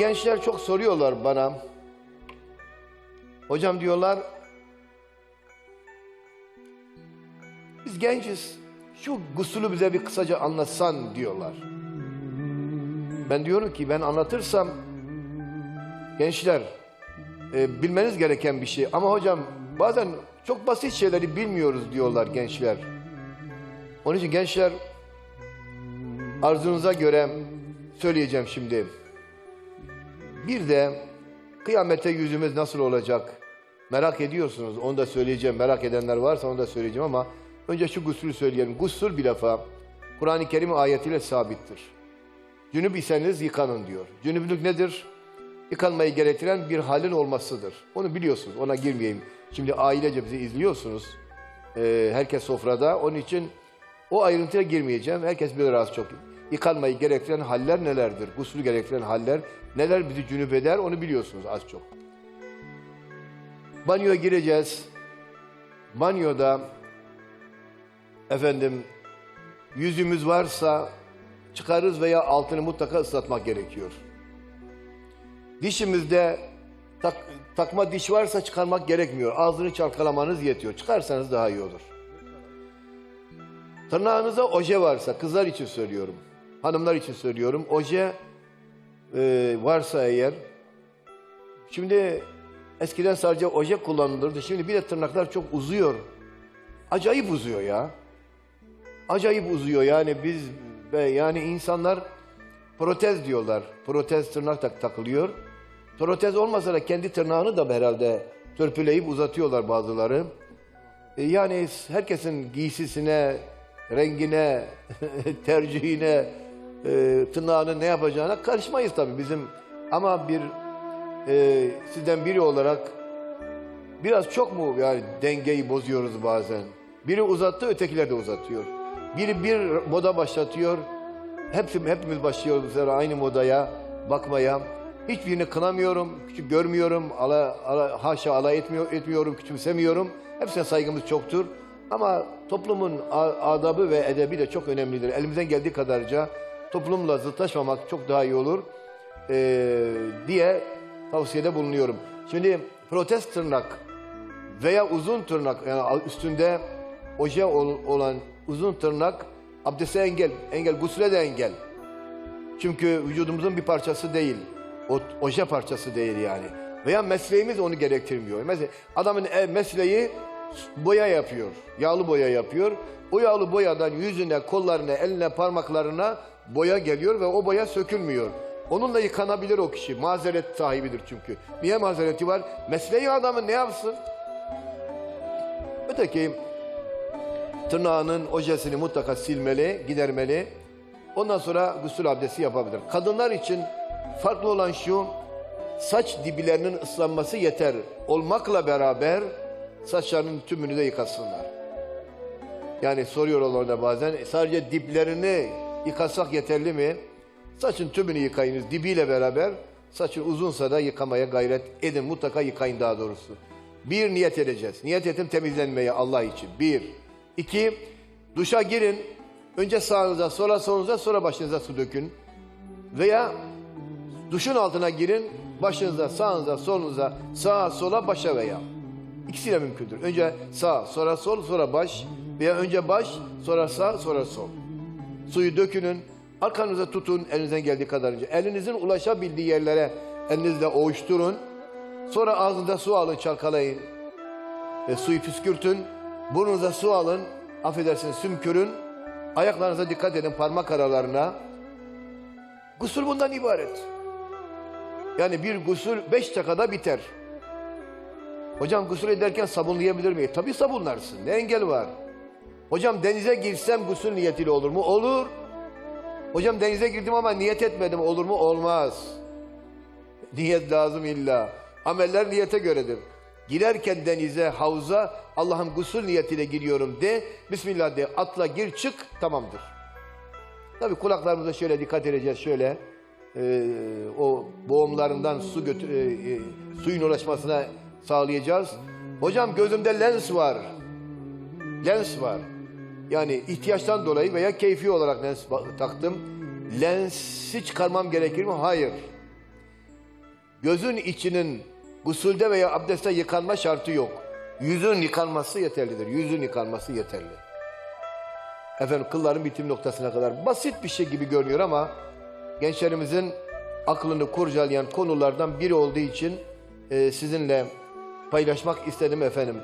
gençler çok soruyorlar bana. Hocam diyorlar, biz genciz. Şu gusülü bize bir kısaca anlatsan diyorlar. Ben diyorum ki ben anlatırsam gençler e, bilmeniz gereken bir şey. Ama hocam bazen çok basit şeyleri bilmiyoruz diyorlar gençler. Onun için gençler arzunuza göre söyleyeceğim şimdi. Bir de kıyamete yüzümüz nasıl olacak? Merak ediyorsunuz. Onu da söyleyeceğim. Merak edenler varsa onu da söyleyeceğim ama önce şu gusülü söyleyelim. Gusül bir defa Kur'an-ı Kerim ayetiyle sabittir. Cünüp iseniz yıkanın diyor. Cünüplük nedir? Yıkanmayı gerektiren bir halin olmasıdır. Onu biliyorsunuz. Ona girmeyeyim. Şimdi ailece bizi izliyorsunuz. Ee, herkes sofrada. Onun için o ayrıntıya girmeyeceğim. Herkes bilir az çok. Yıkanmayı gerektiren haller nelerdir? Gusül gerektiren haller neler bizi cünüp eder onu biliyorsunuz az çok. Banyoya gireceğiz. Banyoda efendim yüzümüz varsa çıkarız veya altını mutlaka ıslatmak gerekiyor. Dişimizde tak- takma diş varsa çıkarmak gerekmiyor. Ağzını çalkalamanız yetiyor. Çıkarsanız daha iyi olur. Tırnağınıza oje varsa, kızlar için söylüyorum, hanımlar için söylüyorum. Oje e, varsa eğer, şimdi eskiden sadece oje kullanılırdı. Şimdi bir de tırnaklar çok uzuyor. Acayip uzuyor ya. Acayip uzuyor yani biz yani insanlar protez diyorlar. Protez tırnak tak takılıyor. Protez olmasa da kendi tırnağını da herhalde törpüleyip uzatıyorlar bazıları. E, Yani herkesin giysisine, rengine, tercihine, e, tırnağını ne yapacağına karışmayız tabii bizim. Ama bir e, sizden biri olarak biraz çok mu yani dengeyi bozuyoruz bazen? Biri uzattı, ötekiler de uzatıyor. Biri bir moda başlatıyor. Hepsi, hepimiz başlıyoruz bu sefer aynı modaya bakmaya. Hiçbirini kınamıyorum, küçük görmüyorum, ala, ala, haşa alay etmiyor, etmiyorum, küçümsemiyorum. Hepsine saygımız çoktur. Ama toplumun adabı ve edebi de çok önemlidir. Elimizden geldiği kadarca toplumla zıtlaşmamak çok daha iyi olur ee, diye tavsiyede bulunuyorum. Şimdi protest tırnak veya uzun tırnak yani üstünde oje ol- olan uzun tırnak abdeste engel, engel, gusüle de engel. Çünkü vücudumuzun bir parçası değil. O oje parçası değil yani. Veya mesleğimiz onu gerektirmiyor. Mesela adamın ev mesleği boya yapıyor. Yağlı boya yapıyor. O yağlı boyadan yüzüne, kollarına, eline, parmaklarına boya geliyor ve o boya sökülmüyor. Onunla yıkanabilir o kişi. Mazeret sahibidir çünkü. Niye mazereti var? Mesleği adamın ne yapsın? Öteki tırnağının ojesini mutlaka silmeli, gidermeli. Ondan sonra gusül abdesti yapabilir. Kadınlar için farklı olan şu, saç dibilerinin ıslanması yeter. Olmakla beraber saçlarının tümünü de yıkasınlar. Yani soruyorlar da bazen sadece diplerini yıkasak yeterli mi? Saçın tümünü yıkayınız dibiyle beraber. Saçın uzunsa da yıkamaya gayret edin. Mutlaka yıkayın daha doğrusu. Bir niyet edeceğiz. Niyet ettim temizlenmeye Allah için. Bir. İki, duşa girin. Önce sağınıza, sonra solunuza, sonra başınıza su dökün. Veya duşun altına girin. Başınıza, sağınıza, solunuza, sağa, sola, başa veya. İkisi de mümkündür. Önce sağ, sonra sol, sonra baş. Veya önce baş, sonra sağ, sonra sol. Suyu dökünün, arkanıza tutun elinizden geldiği kadarınca. Elinizin ulaşabildiği yerlere elinizle ovuşturun. Sonra ağzında su alın, çalkalayın. Ve suyu püskürtün. Burnunuza su alın, affedersiniz sümkürün. Ayaklarınıza dikkat edin parmak aralarına. Gusül bundan ibaret. Yani bir gusül beş dakikada biter. Hocam gusül ederken sabunlayabilir miyim? Tabii sabunlarsın. Ne engel var? Hocam denize girsem gusül niyetiyle olur mu? Olur. Hocam denize girdim ama niyet etmedim olur mu? Olmaz. Niyet lazım illa. Ameller niyete göredir. Girerken denize, havuza Allah'ım gusül niyetiyle giriyorum de. Bismillah de. Atla gir çık tamamdır. Tabii kulaklarımıza şöyle dikkat edeceğiz şöyle. Ee, o boğumlarından su götür, e, e, suyun ulaşmasına sağlayacağız. Hocam gözümde lens var. Lens var. Yani ihtiyaçtan dolayı veya keyfi olarak lens taktım. Lensi çıkarmam gerekir mi? Hayır. Gözün içinin gusülde veya abdestte yıkanma şartı yok. Yüzün yıkanması yeterlidir. Yüzün yıkanması yeterli. Efendim kılların bitim noktasına kadar basit bir şey gibi görünüyor ama gençlerimizin aklını kurcalayan konulardan biri olduğu için e, sizinle paylaşmak istedim efendim.